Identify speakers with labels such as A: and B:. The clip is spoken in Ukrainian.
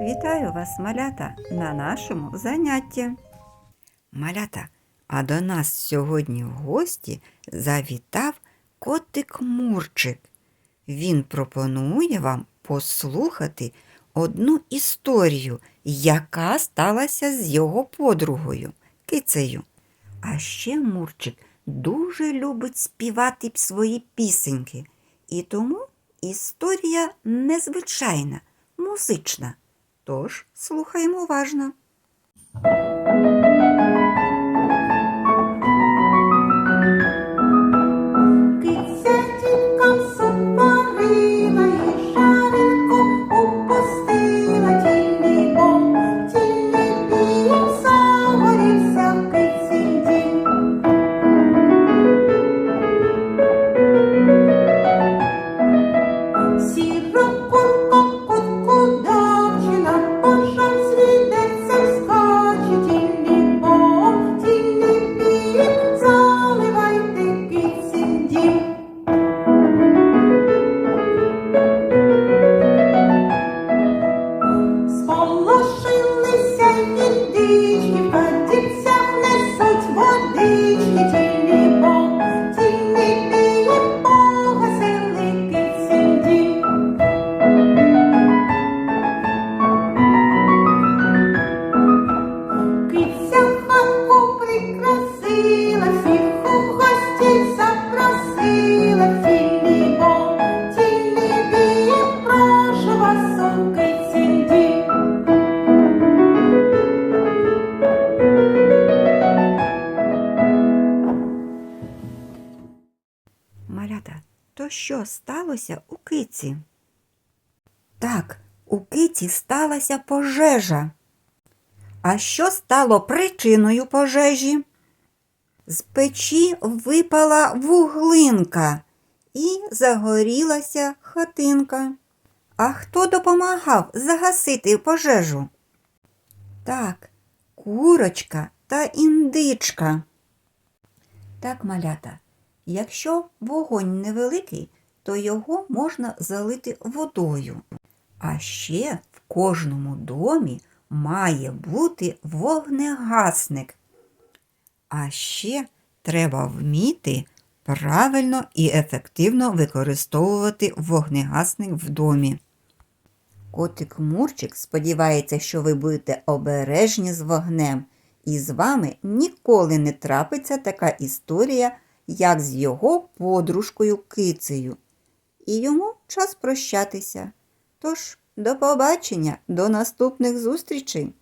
A: Вітаю вас, малята, на нашому занятті. Малята, а до нас сьогодні в гості завітав котик Мурчик. Він пропонує вам послухати одну історію, яка сталася з його подругою, кицею. А ще Мурчик дуже любить співати свої пісеньки, і тому історія незвичайна, музична. Тож слухаємо уважно. Малята, то що сталося у киці? Так, у киці сталася пожежа. А що стало причиною пожежі? З печі випала вуглинка і загорілася хатинка. А хто допомагав загасити пожежу? Так, курочка та індичка. Так, малята, якщо вогонь невеликий, то його можна залити водою. А ще в кожному домі має бути вогнегасник. А ще треба вміти правильно і ефективно використовувати вогнегасник в домі. Котик Мурчик сподівається, що ви будете обережні з вогнем, і з вами ніколи не трапиться така історія, як з його подружкою кицею. І йому час прощатися. Тож, до побачення, до наступних зустрічей!